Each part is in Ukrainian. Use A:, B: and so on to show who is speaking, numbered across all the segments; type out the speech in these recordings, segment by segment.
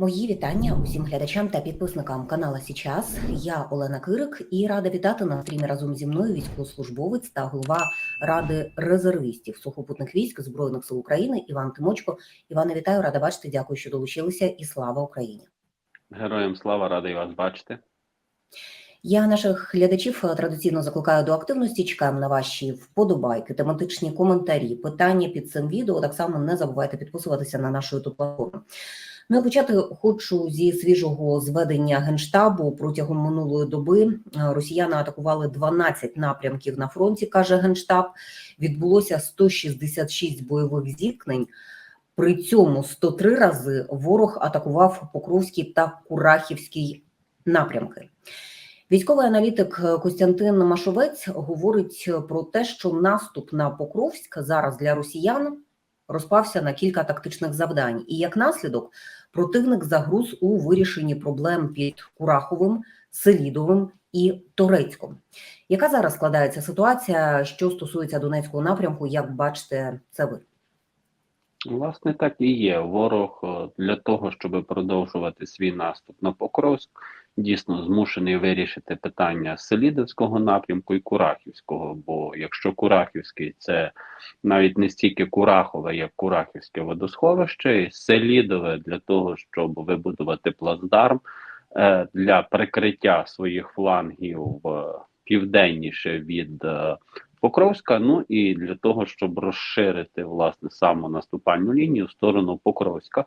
A: Мої вітання усім глядачам та підписникам канала Січас. Я Олена Кирик і рада вітати на стрімі разом зі мною військовослужбовець та голова ради резервістів сухопутних військ збройних сил України Іван Тимочко. Іване, вітаю, рада бачити. Дякую, що долучилися, і слава Україні.
B: Героям слава, радий вас бачити.
A: Я наших глядачів е, традиційно закликаю до активності. Чекаємо на ваші вподобайки, тематичні коментарі, питання під цим відео. Так само не забувайте підписуватися на нашу youtube платформу. Ну почати хочу зі свіжого зведення генштабу протягом минулої доби. е, Росіяни атакували 12 напрямків на фронті, каже генштаб. Відбулося 166 бойових зіткнень. При цьому 103 рази ворог атакував Покровський та Курахівський напрямки. Військовий аналітик Костянтин Машовець говорить про те, що наступ на Покровськ зараз для росіян розпався на кілька тактичних завдань, і як наслідок противник загруз у вирішенні проблем під Кураховим, Селідовим і Торецьком. Яка зараз складається ситуація, що стосується Донецького напрямку? Як бачите, це ви?
B: Власне, так і є. Ворог е, для того, щоб продовжувати свій наступ на Покровськ, дійсно змушений вирішити питання Селідовського напрямку і Курахівського. Бо якщо Курахівський це навіть не стільки Курахове, як Курахівське водосховище, і Селідове для того, щоб вибудувати плацдарм е, для прикриття своїх флангів е, південніше від е, Покровська, ну і для того, щоб розширити власне самонаступальну лінію в сторону Покровська,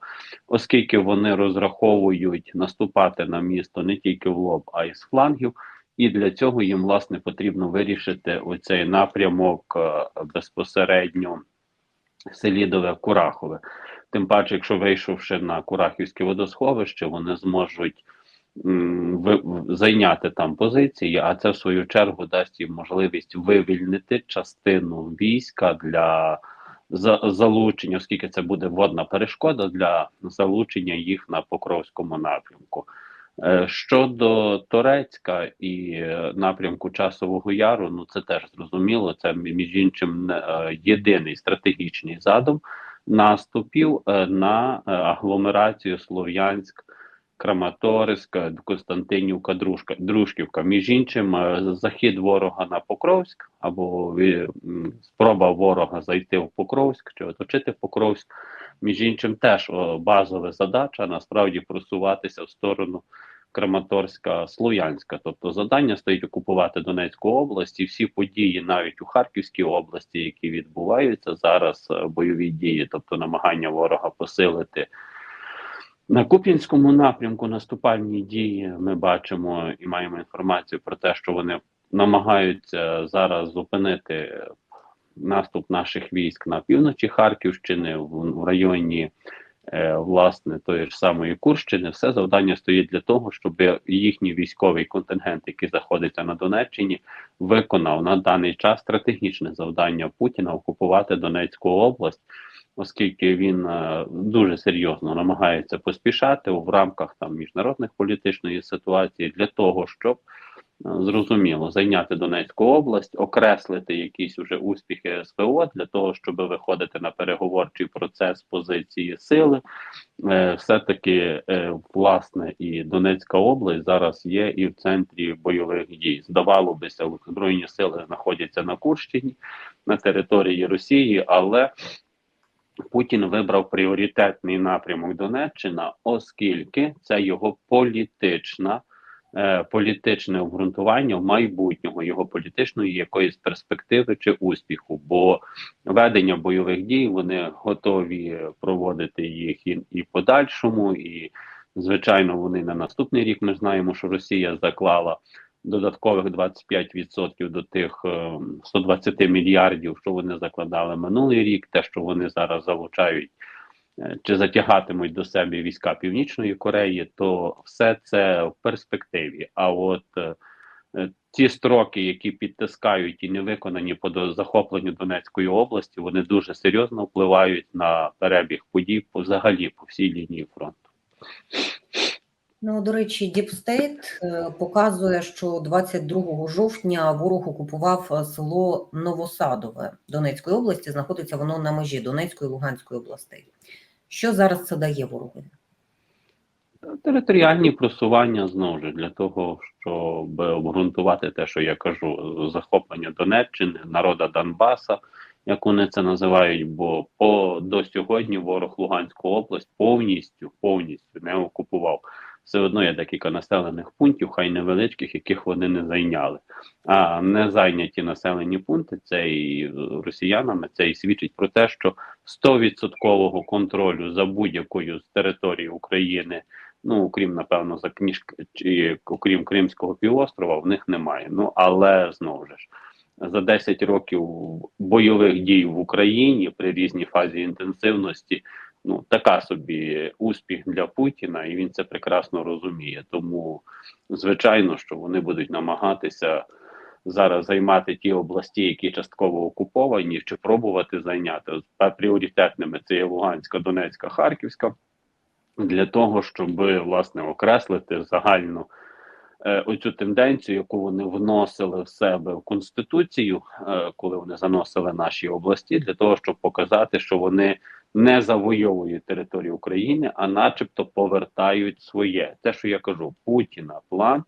B: оскільки вони розраховують наступати на місто не тільки в лоб, а й з флангів. І для цього їм власне потрібно вирішити оцей напрямок е, безпосередньо Селідове Курахове. Тим паче, якщо вийшовши на Курахівське водосховище, вони зможуть зайняти там позиції, а це в свою чергу дасть їм можливість вивільнити частину війська для залучення, оскільки це буде водна перешкода для залучення їх на Покровському напрямку. Е, Щодо Торецька і напрямку Часового Яру, ну це теж зрозуміло. Це між іншим е, єдиний стратегічний задум наступів е, на агломерацію Слов'янськ. Краматорська, Константинівка, Дружка, Дружківка. Між іншим, е, захід ворога на Покровськ або спроба ворога зайти в Покровськ чи оточити Покровськ. Між іншим, теж базова задача насправді просуватися в сторону Краматорська, Слов'янська. Тобто завдання стоїть окупувати Донецьку область і всі події, навіть у Харківській області, які відбуваються зараз, е, бойові дії, тобто намагання ворога посилити. На Куп'янському напрямку наступальні дії ми бачимо і маємо інформацію про те, що вони намагаються зараз зупинити наступ наших військ на півночі Харківщини в, районі е, власне тої ж самої Курщини. Все завдання стоїть для того, щоб їхній військовий контингент, який знаходиться на Донеччині, виконав на даний час стратегічне завдання Путіна окупувати Донецьку область оскільки він е, дуже серйозно намагається поспішати в рамках там міжнародних політичної ситуації для того, щоб е, зрозуміло зайняти Донецьку область, окреслити якісь уже успіхи СВО для того, щоб виходити на переговорчий процес позиції сили. Е, все-таки е, власне і Донецька область зараз є і в центрі бойових дій. Здавало бися, збройні сили знаходяться на Курщині на території Росії, але Путін вибрав пріоритетний напрямок Донеччина, оскільки це його політична, е, політичне обґрунтування майбутнього, його політичної якоїсь перспективи чи успіху. Бо ведення бойових дій вони готові проводити їх і, і подальшому, і звичайно, вони на наступний рік. Ми знаємо, що Росія заклала. Додаткових 25% до тих е, 120 мільярдів, що вони закладали минулий рік, те, що вони зараз залучають е, чи затягатимуть до себе війська Північної Кореї, то все це в перспективі. А от е, е, строки, які підтискають і не виконані по захопленню Донецької області, вони дуже серйозно впливають на перебіг подій по взагалі по всій лінії фронту.
A: Ну, до речі, Діпстейт показує, що 22 жовтня ворог окупував е, село Новосадове Донецької області. Знаходиться воно на межі Донецької і Луганської областей. Що зараз це дає ворогові?
B: Територіальні просування знову ж для того, щоб обґрунтувати те, що я кажу, захоплення Донеччини, народа Донбаса, як вони це називають, бо по до сьогодні ворог Луганську область повністю повністю не окупував. Все одно є декілька населених пунктів, хай невеличких, яких вони не зайняли. А не зайняті населені пункти це і росіянами, це і свідчить про те, що 100% контролю за будь-якою з території України Ну, окрім, напевно, за книжки чи окрім Кримського півострова, в них немає. Ну але знову ж за 10 років бойових дій в Україні при різній фазі інтенсивності. Ну, така собі успіх для Путіна, і він це прекрасно розуміє. Тому, звичайно, що вони будуть намагатися зараз займати ті області, які частково окуповані, чи пробувати зайняти пріоритетними це є Луганська, Донецька, Харківська для того, щоб власне окреслити загальну е, оцю тенденцію, яку вони вносили в себе в конституцію, е, коли вони заносили наші області, для того, щоб показати, що вони не завойовують територію України, а начебто повертають своє. Те, що я кажу, Путіна план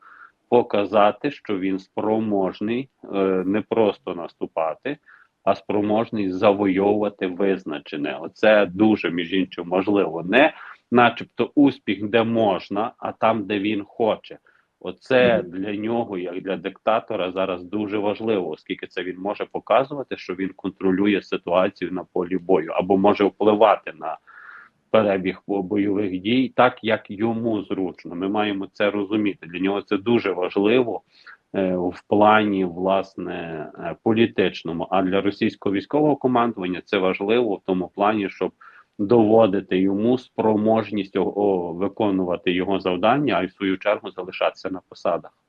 B: показати, що він спроможний е, не просто наступати. А спроможний завойовувати визначене. Оце дуже між іншим можливо не начебто, успіх, де можна, а там, де він хоче. Оце для нього, як для диктатора, зараз дуже важливо, оскільки це він може показувати, що він контролює ситуацію на полі бою або може впливати на перебіг бойових дій, так як йому зручно. Ми маємо це розуміти. Для нього це дуже важливо е, в плані власне е, політичному. А для російського військового командування це важливо в тому плані, щоб доводити йому спроможність о, виконувати його завдання, а й в свою чергу залишатися на посадах.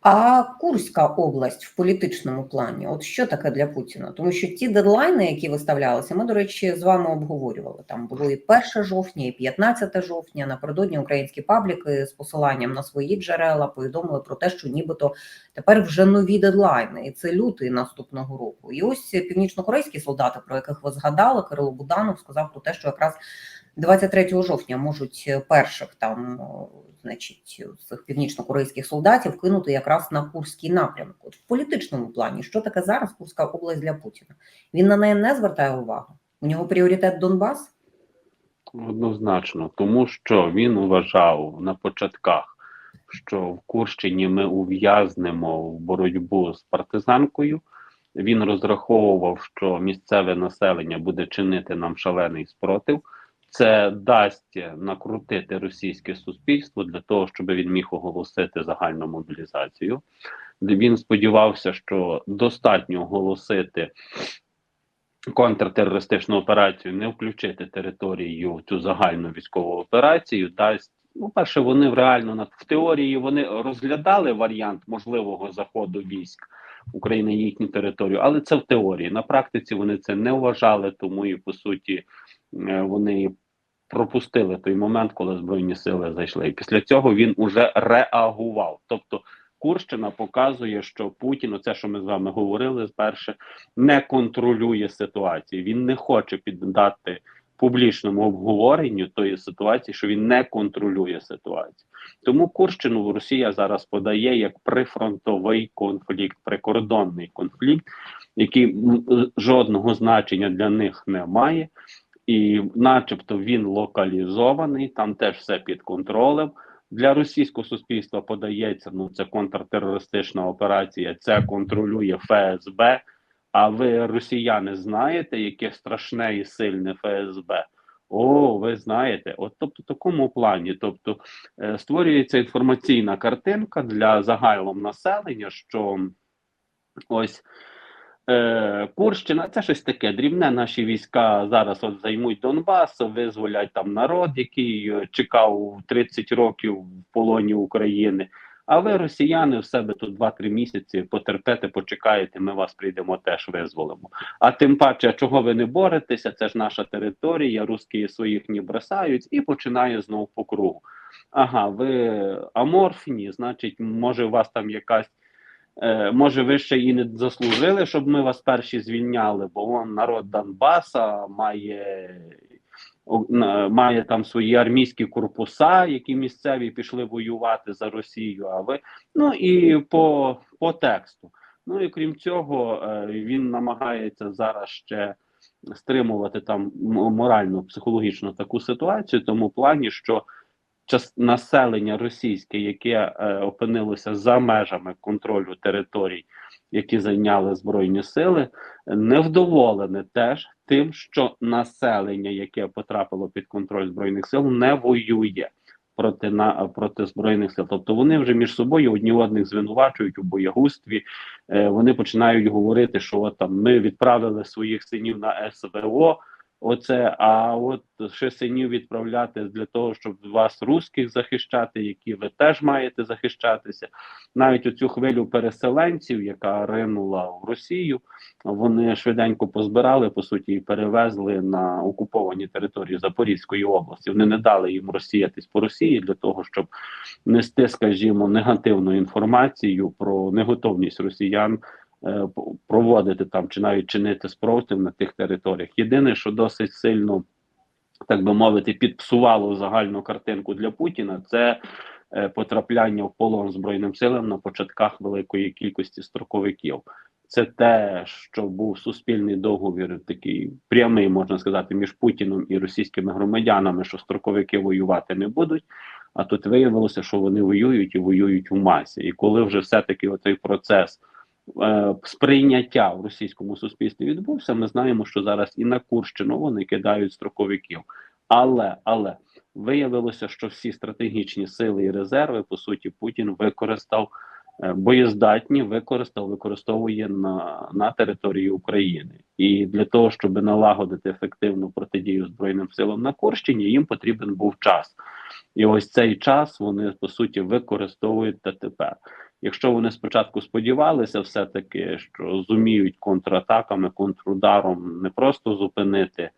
A: А Курська область в політичному плані, от що таке для Путіна? Тому що ті дедлайни, які виставлялися, ми, до речі, з вами обговорювали. Там було і 1 жовтня, і 15 жовтня. Напередодні українські пабліки з посиланням на свої джерела повідомили про те, що нібито тепер вже нові дедлайни, і це лютий наступного року. І ось північнокорейські солдати, про яких ви згадали, Кирило Буданов сказав про те, що якраз 23 жовтня можуть перших там значить, цих північно-корейських солдатів кинути якраз на Курський напрямок. От в політичному плані, що таке зараз Курська область для Путіна? Він на неї не звертає увагу. У нього пріоритет Донбас?
B: Однозначно, тому що він вважав на початках, що в Курщині ми ув'язнемо в боротьбу з партизанкою. Він розраховував, що місцеве населення буде чинити нам шалений спротив. Це дасть накрутити російське суспільство для того, щоб він міг оголосити загальну мобілізацію. Він сподівався, що достатньо оголосити контртерористичну операцію, не включити територію цю загальну військову операцію. Дасть ну, перше, вони реально в теорії вони розглядали варіант можливого заходу військ. України їхню територію, але це в теорії. На практиці вони це не вважали, тому і по суті е, вони пропустили той момент, коли збройні сили зайшли. І після цього він уже реагував. Тобто, Курщина показує, що Путін, оце що ми з вами говорили спершу, не контролює ситуацію. Він не хоче піддати публічному обговоренню тої ситуації, що він не контролює ситуацію. Тому Курщину Росія зараз подає як прифронтовий конфлікт, прикордонний конфлікт, який жодного значення для них не має і, начебто, він локалізований, там теж все під контролем. Для російського суспільства подається ну це контртерористична операція, це контролює ФСБ. А ви, росіяни, знаєте, яке страшне і сильне ФСБ? О, ви знаєте, от тобто, в такому плані, тобто е, створюється інформаційна картинка для загального населення, що ось. Е, Курщина це щось таке. Дрібне наші війська зараз от займуть Донбас, визволять там народ, який е, чекав 30 років в полоні України. А ви, росіяни, в себе тут 2-3 місяці потерпете, почекаєте, ми вас прийдемо теж визволимо. А тим паче, чого ви не боретеся, це ж наша територія, русські своїх не бросають, і починає знову по кругу. Ага, ви аморфні, значить, може, у вас там якась. Е, може, ви ще і не заслужили, щоб ми вас перші звільняли, бо он народ Донбаса має о- має там свої армійські корпуса, які місцеві пішли воювати за Росію. А ви ну і по, по тексту. Ну і крім цього, е, він намагається зараз ще стримувати там морально, психологічно таку ситуацію, тому плані, що населення російське, яке е, опинилося за межами контролю територій, які зайняли збройні сили, невдоволене теж тим, що населення, яке потрапило під контроль збройних сил, не воює проти на проти збройних сил. Тобто вони вже між собою одні одних звинувачують у боягузтві. Е, вони починають говорити, що от там ми відправили своїх синів на СВО. Оце, а от ще синів відправляти для того, щоб вас русських захищати, які ви теж маєте захищатися. Навіть оцю хвилю переселенців, яка ринула в Росію, вони швиденько позбирали по суті і перевезли на окуповані території Запорізької області. Вони не дали їм розсіятись по Росії для того, щоб нести, скажімо, негативну інформацію про неготовність росіян проводити там чи навіть чинити спротив на тих територіях. Єдине, що досить сильно, так би мовити, підпсувало загальну картинку для Путіна, це е, потрапляння в полон збройним силам на початках великої кількості строковиків. Це те, що був суспільний договір, такий прямий, можна сказати, між Путіном і російськими громадянами, що строковики воювати не будуть. А тут виявилося, що вони воюють і воюють у масі. І коли вже все-таки оцей процес е, сприйняття в російському суспільстві відбувся, ми знаємо, що зараз і на Курщину вони кидають строковиків. Але але виявилося, що всі стратегічні сили і резерви, по суті, Путін використав е, боєздатні, використав, використовує на, на території України. І для того, щоб налагодити ефективну протидію Збройним силам на Курщині, їм потрібен був час. І ось цей час вони по суті використовують та тепер. Якщо вони спочатку сподівалися, все-таки, що зуміють контратаками, контрударом не просто зупинити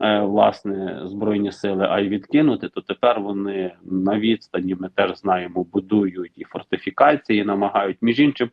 B: е, власне збройні сили, а й відкинути, то тепер вони на відстані, ми теж знаємо, будують і фортифікації, намагають між іншим.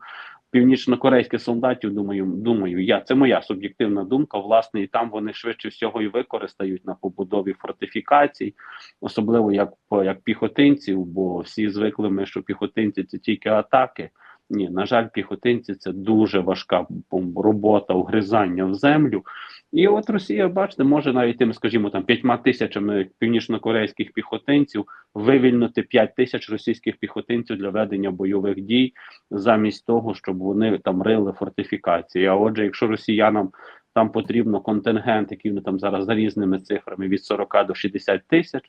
B: Північно-корейських солдатів, думаю, думаю, я це моя суб'єктивна думка. Власне, і там вони швидше всього і використають на побудові фортифікацій, особливо як як піхотинців, бо всі звикли ми, що піхотинці це тільки атаки. Ні, на жаль, піхотинці це дуже важка робота, угризання в землю. І от Росія, бачите, може навіть тим, скажімо, там п'ятьма тисячами північно-корейських піхотинців вивільнити п'ять тисяч російських піхотинців для ведення бойових дій, замість того, щоб вони там рили фортифікації. А отже, якщо росіянам там потрібно контингент, який вони там зараз за різними цифрами від 40 до 60 тисяч.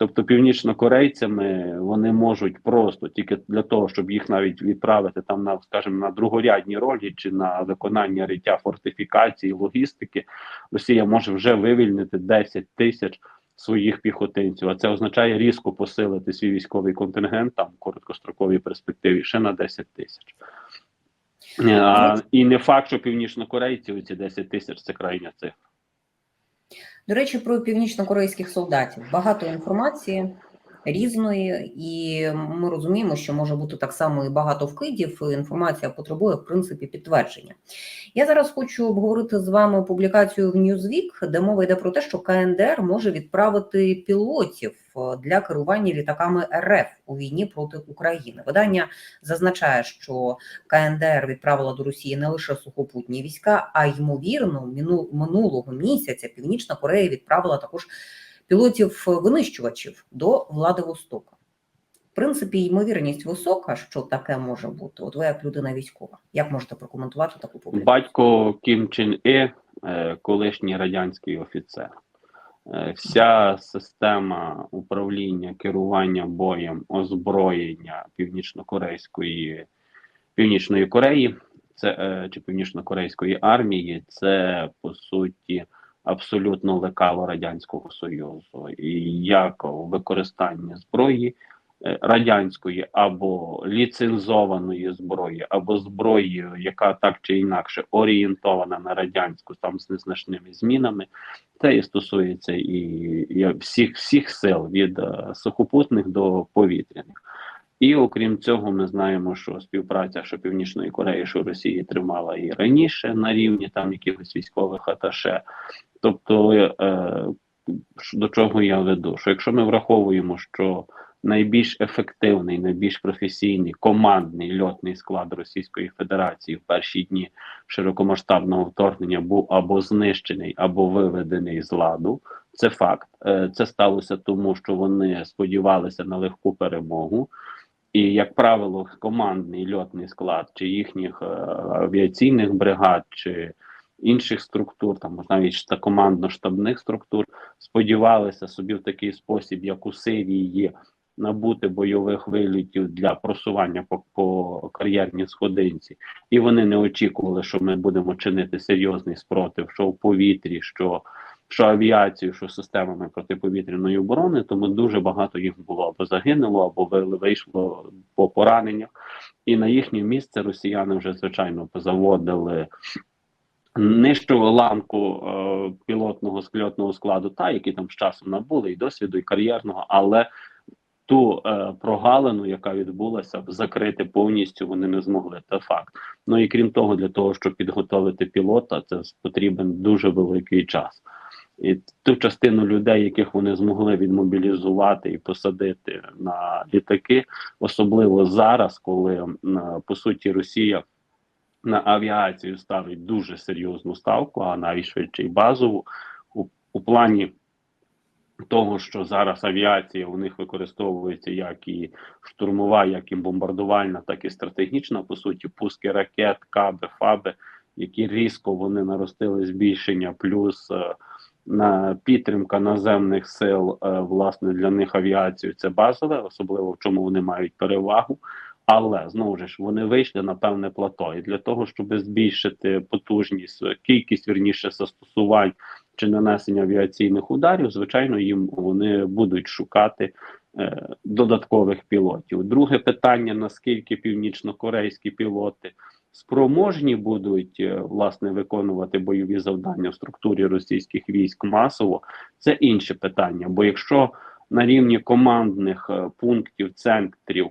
B: Тобто північнокорейцями вони можуть просто тільки для того, щоб їх навіть відправити там на, скажімо, на другорядні ролі чи на виконання риття фортифікації, логістики, Росія може вже вивільнити 10 тисяч своїх піхотинців. А це означає різко посилити свій військовий контингент там в короткостроковій перспективі ще на 10 тисяч. Е, А, і не факт, що північнокорейці ці 10 тисяч це крайня цифра.
A: До речі, про північно-корейських солдатів багато інформації різної, і ми розуміємо, що може бути так само і багато вкидів. і Інформація потребує в принципі підтвердження. Я зараз хочу обговорити з вами публікацію в Newsweek, де мова йде про те, що КНДР може відправити пілотів е, для керування літаками РФ у війні проти України. Видання зазначає, що КНДР відправила до Росії не лише сухопутні війська, а ймовірно, минулого місяця Північна Корея відправила також пілотів винищувачів до Владивостока. В принципі, ймовірність висока, що таке може бути. От ви як людина військова, як можете прокоментувати таку публікацію?
B: Батько Кім Чен І, е, колишній радянський офіцер. Е, Вся система управління, керування боєм, озброєння північно-корейської північної Кореї, це е, чи північно-корейської армії, це по суті абсолютно лекало радянського союзу, і як використання зброї е, радянської або ліцензованої зброї, або зброї, яка так чи інакше орієнтована на радянську, там з незначними змінами. Це і стосується і, і всіх всіх сил від е, сухопутних до повітряних. І окрім цього, ми знаємо, що співпраця що Північної Кореї, що Росії тримала і раніше на рівні там якихось військових аташе. Тобто е, до чого я веду? Що якщо ми враховуємо, що найбільш ефективний, найбільш професійний командний льотний склад Російської Федерації в перші дні широкомасштабного вторгнення був або знищений, або виведений з ладу. Це факт. Е, Це сталося тому, що вони сподівалися на легку перемогу. І, як правило, командний льотний склад чи їхніх е, авіаційних бригад, чи інших структур, там навіть та командно-штабних структур, сподівалися собі в такий спосіб, як у Сирії, набути бойових вилітів для просування по, по кар'єрній сходинці, і вони не очікували, що ми будемо чинити серйозний спротив, що в повітрі, що що авіацію, що системами протиповітряної оборони, тому дуже багато їх було або загинуло, або ви- вийшло по пораненнях. І на їхнє місце росіяни вже звичайно заводили нижчу ланку е, пілотного скльотного складу, та які там з часом набули і досвіду, і кар'єрного, але ту е, прогалину, яка відбулася, закрити повністю вони не змогли. Це факт. Ну і крім того, для того, щоб підготовити пілота, це потрібен дуже великий час. І ту частину людей, яких вони змогли відмобілізувати і посадити на літаки, особливо зараз, коли по суті Росія на авіацію ставить дуже серйозну ставку, а навіть швидше й базову у, у плані того, що зараз авіація у них використовується як і штурмова, як і бомбардувальна, так і стратегічна. По суті, пуски ракет, каби, фаби, які різко вони наростили збільшення, плюс е, на підтримка наземних сил, е, власне, для них авіацію це базове, особливо в чому вони мають перевагу. Але знову ж вони вийшли на певне плато, і для того, щоб збільшити потужність, кількість вірніше застосувань чи нанесення авіаційних ударів, звичайно, їм вони будуть шукати е, додаткових пілотів. Друге питання: наскільки північно-корейські пілоти спроможні будуть е, власне виконувати бойові завдання в структурі російських військ масово, це інше питання. Бо якщо на рівні командних е, пунктів, центрів е,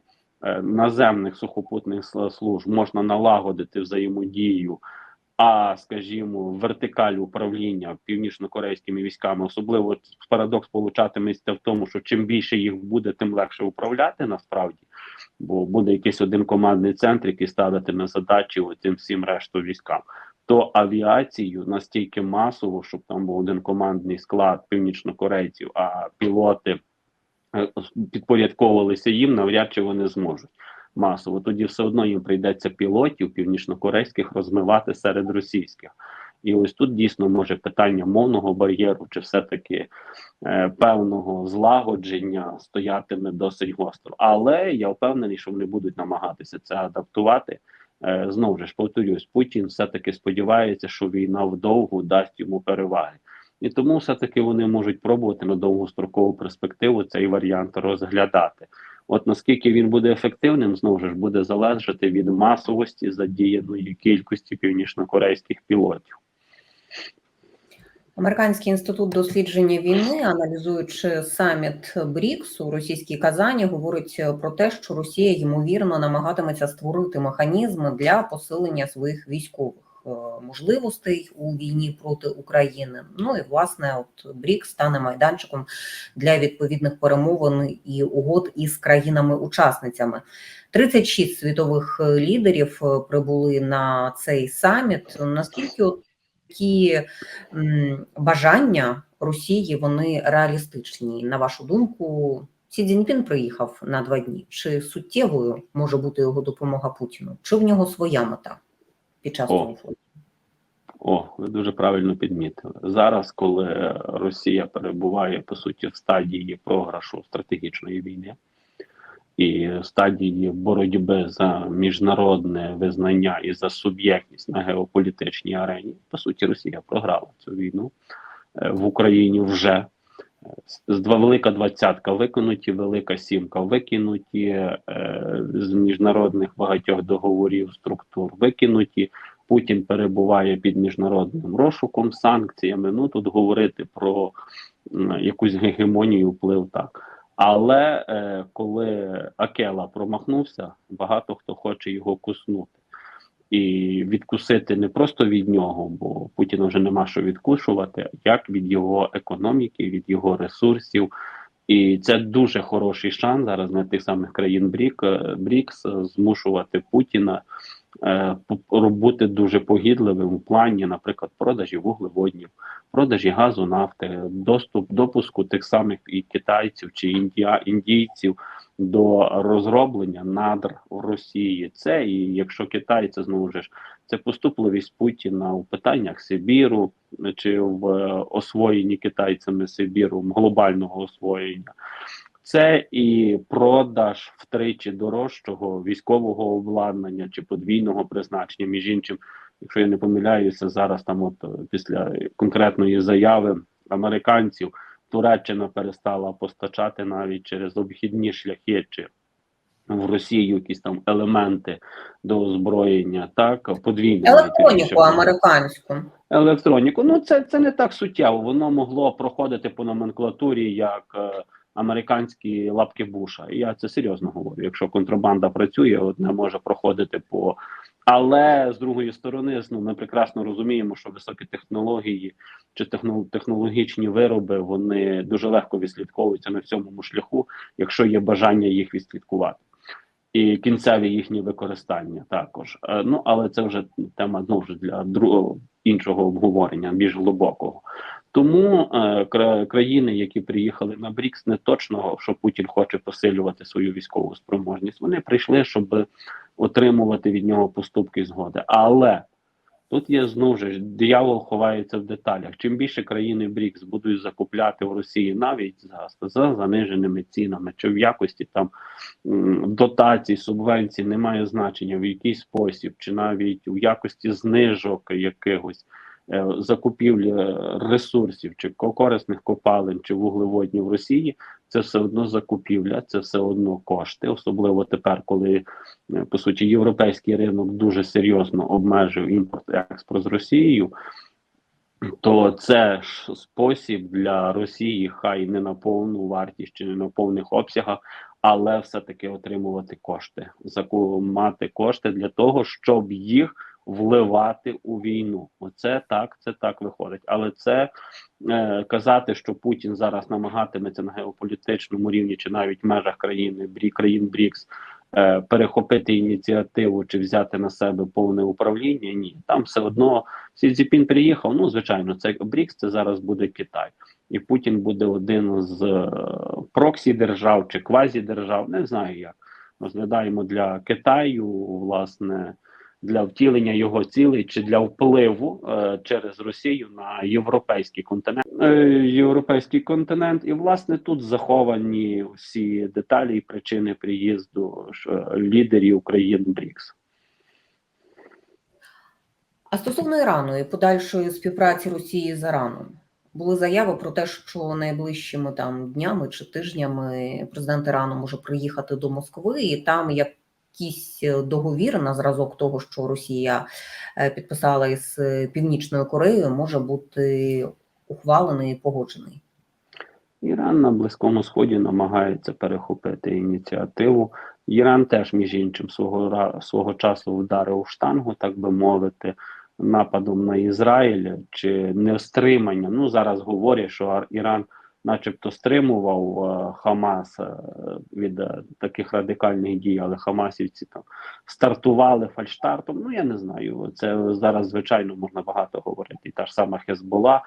B: наземних сухопутних служб можна налагодити взаємодію, а скажімо, вертикаль управління північно-корейськими військами, особливо парадокс получатиметься в тому, що чим більше їх буде, тим легше управляти насправді. Бо буде якийсь один командний центр, який ставитиме задачі цим всім решту військам. То авіацію настільки масово, щоб там був один командний склад північнокорейців, а пілоти е, підпорядковувалися їм, навряд чи вони зможуть масово. Тоді все одно їм прийдеться пілотів північнокорейських розмивати серед російських. І ось тут дійсно може питання мовного бар'єру, чи все-таки е, певного злагодження стоятиме досить гостро. Але я впевнений, що вони будуть намагатися це адаптувати. Е, знову ж повторюсь, Путін все-таки сподівається, що війна вдовгу дасть йому переваги. І тому все-таки вони можуть пробувати на довгострокову перспективу цей варіант розглядати. От наскільки він буде ефективним, знову ж буде залежати від масовості задіяної кількості північнокорейських пілотів.
A: Американський інститут дослідження війни, аналізуючи саміт БРІКС у російській Казані, говорить про те, що Росія ймовірно намагатиметься створити механізми для посилення своїх військових можливостей у війні проти України. Ну і власне, от БРІКС стане майданчиком для відповідних перемовин і угод із країнами-учасницями. 36 світових е, лідерів е, прибули на цей саміт. Наскільки от такі бажання Росії вони реалістичні. На вашу думку, Сі Цзіньпін приїхав на два дні. Чи суттєвою може бути його допомога Путіну? Чи в нього своя мета під час
B: О. О, ви дуже правильно підмітили. Зараз, коли Росія перебуває по суті в стадії програшу стратегічної війни і в стадії боротьби за міжнародне визнання і за суб'єктність на геополітичній арені, по суті, Росія програла цю війну Е, в Україні вже. З велика двадцятка викинуті, велика сімка викинуті е, з міжнародних багатьох договорів структур викинуті. Путін перебуває під міжнародним розшуком, санкціями. Ну тут говорити про якусь гегемонію вплив так. Але е, коли Акела промахнувся, багато хто хоче його куснути. І відкусити не просто від нього, бо Путіна вже нема що відкушувати, як від його економіки, від його ресурсів. І це дуже хороший шанс зараз на тих самих країн Брік, БРІКС змушувати Путіна е, бути дуже погідливим у плані, наприклад, продажі вуглеводнів, продажі газу, нафти, доступ допуску тих самих і китайців чи індія, індійців до розроблення надр в Росії. Це і якщо Китай це знову ж це поступливість Путіна у питаннях Сибіру чи в е, освоєнні китайцями Сибіру глобального освоєння. Це і продаж втричі дорожчого військового обладнання чи подвійного призначення. Між іншим, якщо я не помиляюся, зараз там, от е, після конкретної заяви американців, Туреччина перестала постачати навіть через обхідні шляхи чи в Росію якісь там елементи до озброєння, так подвійне
A: Електроніку американську.
B: електроніку. Ну це, це не так суттєво. Воно могло проходити по номенклатурі як е, американські лапки Буша. І я це серйозно говорю. Якщо контрабанда працює, одне може проходити по. Але з другої сторони, ну ми прекрасно розуміємо, що високі технології чи техно- технологічні вироби вони дуже легко відслідковуються на всьому шляху, якщо є бажання їх відслідкувати. І кінцеві їхні використання також. Е, Ну але це вже тема знову ж для другого іншого обговорення, більш глибокого. Тому е, кра- країни, які приїхали на БРІКС, не точно, що Путін хоче посилювати свою військову спроможність. Вони прийшли, щоб отримувати від нього поступки згоди. Але тут є знову ж диявол ховається в деталях. Чим більше країни БРІКС будуть закупляти в Росії навіть газ за заниженими цінами, чи в якості там дотацій, субвенцій, немає значення в який спосіб, чи навіть у якості знижок якихось закупівлі е, ресурсів, чи корисних копалин, чи вуглеводнів в Росії, це все одно закупівля, це все одно кошти, особливо тепер, коли е, по суті європейський ринок дуже серйозно обмежив імпорт експорт з Росією. То це ж спосіб для Росії, хай не на повну вартість чи не на повних обсягах, але все-таки отримувати кошти, мати кошти для того, щоб їх вливати у війну. Оце так, це так виходить. Але це е, казати, що Путін зараз намагатиметься на геополітичному рівні чи навіть в межах країни Брі країн БРІКС е, перехопити ініціативу чи взяти на себе повне управління. Ні, там все одно Сі Цзіпін приїхав. Ну звичайно, це БРІКС, це зараз буде Китай. І Путін буде один з е, проксі держав чи квазі держав, не знаю як. Розглядаємо для Китаю, власне, для втілення його цілей чи для впливу е, через Росію на європейський континент. Е, європейський континент, і власне тут заховані всі деталі і причини приїзду ж, лідерів країн БРІКС.
A: А стосовно Ірану і подальшої співпраці Росії з Іраном, були заяви про те, що найближчими там днями чи тижнями президент Ірану може приїхати до Москви, і там якийсь договір на зразок того, що Росія е, підписала із е, Північною Кореєю, може бути ухвалений і погоджений.
B: Іран на Близькому Сході намагається перехопити ініціативу. Іран теж, між іншим, свого свого часу вдарив штангу, так би мовити, нападом на Ізраїль чи не стримання. Ну зараз говорять, що Іран, начебто, стримував е, Хамас е, від е, таких радикальних дій, але Хамасівці там стартували фальштартом. Ну я не знаю. Це зараз звичайно можна багато говорити. І та ж сама Хезбола,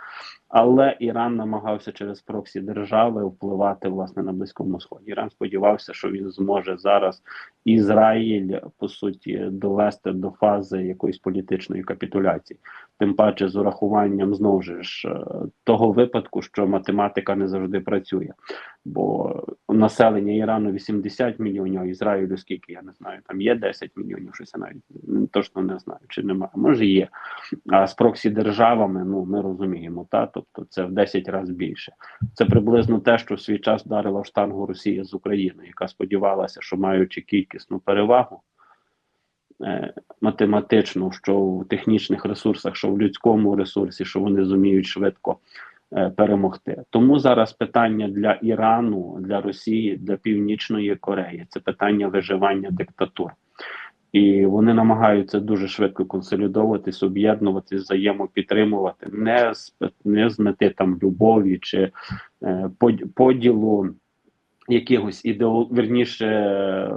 B: але Іран намагався через проксі держави впливати власне на близькому сході. Іран сподівався, що він зможе зараз Ізраїль по суті довести до фази якоїсь політичної капітуляції. Тим паче з урахуванням знову ж е, того випадку, що математика не завжди працює, бо населення Ірану 80 мільйонів, а Ізраїлю скільки я не знаю. Там є 10 мільйонів, щось я навіть точно не знаю, чи немає. Може є. А з проксі державами, ну ми розуміємо, та тобто це в 10 разів більше. Це приблизно те, що в свій час вдарила в штангу Росія з Україною, яка сподівалася, що маючи кількісну перевагу е, математичну, що в технічних ресурсах, що в людському ресурсі, що вони зуміють швидко е, перемогти. Тому зараз питання для Ірану, для Росії, для Північної Кореї це питання виживання диктатур. І вони намагаються дуже швидко консолідовуватись, об'єднуватись, взаємопідтримувати, не з не з мети там любові чи е, поділу якихось ідеол... верніше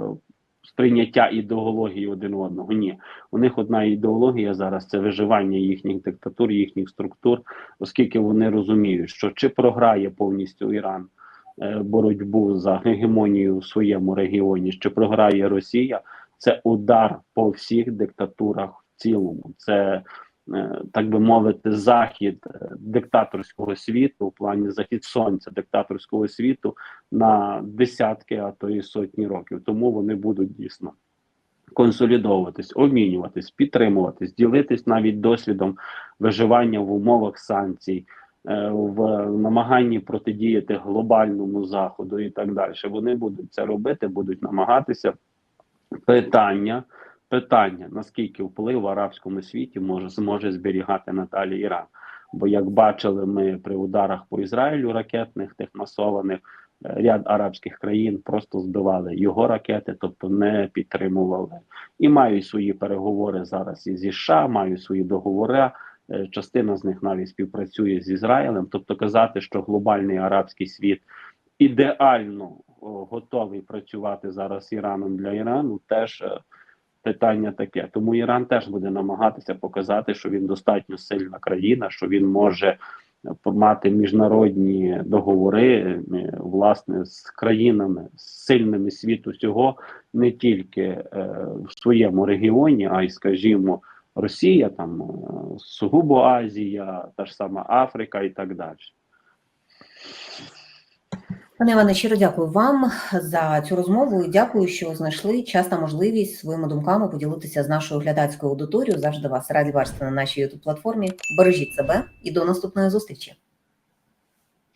B: сприйняття ідеології один одного. Ні, у них одна ідеологія зараз це виживання їхніх диктатур, їхніх структур, оскільки вони розуміють, що чи програє повністю Іран е, боротьбу за гегемонію в своєму регіоні, чи програє Росія, це удар по всіх диктатурах в цілому. Це е, так би мовити, захід е, диктаторського світу, в плані захід сонця диктаторського світу на десятки, а то і сотні років. Тому вони будуть дійсно консолідовуватись, обмінюватись, підтримуватись, ділитись навіть досвідом виживання в умовах санкцій. е, В намаганні протидіяти глобальному заходу і так далі. Вони будуть це робити, будуть намагатися. Питання, питання, наскільки вплив в арабському світі може зможе зберігати надалі Іран. Бо як бачили ми при ударах по Ізраїлю ракетних тих масованих, е, ряд арабських країн просто збивали його ракети, тобто не підтримували. І мають свої переговори зараз і зі США, мають свої договори. Е, Частина з них навіть співпрацює з Ізраїлем. Тобто казати, що глобальний арабський світ ідеально готовий працювати зараз Іраном для Ірану, теж е, питання таке. Тому Іран теж буде намагатися показати, що він достатньо сильна країна, що він може е, мати міжнародні договори е, власне з країнами з сильними світу всього, не тільки е, в своєму регіоні, а й, скажімо, Росія, там сугубо Азія, та ж сама Африка і так далі.
A: Пане Іване, щиро дякую вам за цю розмову і дякую, що знайшли час та можливість своїми думками поділитися з нашою глядацькою аудиторією. Завжди вас раді бачити на нашій youtube платформі. Бережіть себе і до наступної зустрічі.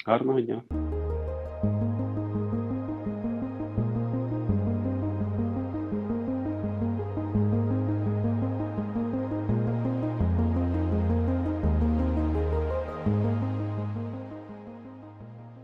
B: Гарного дня.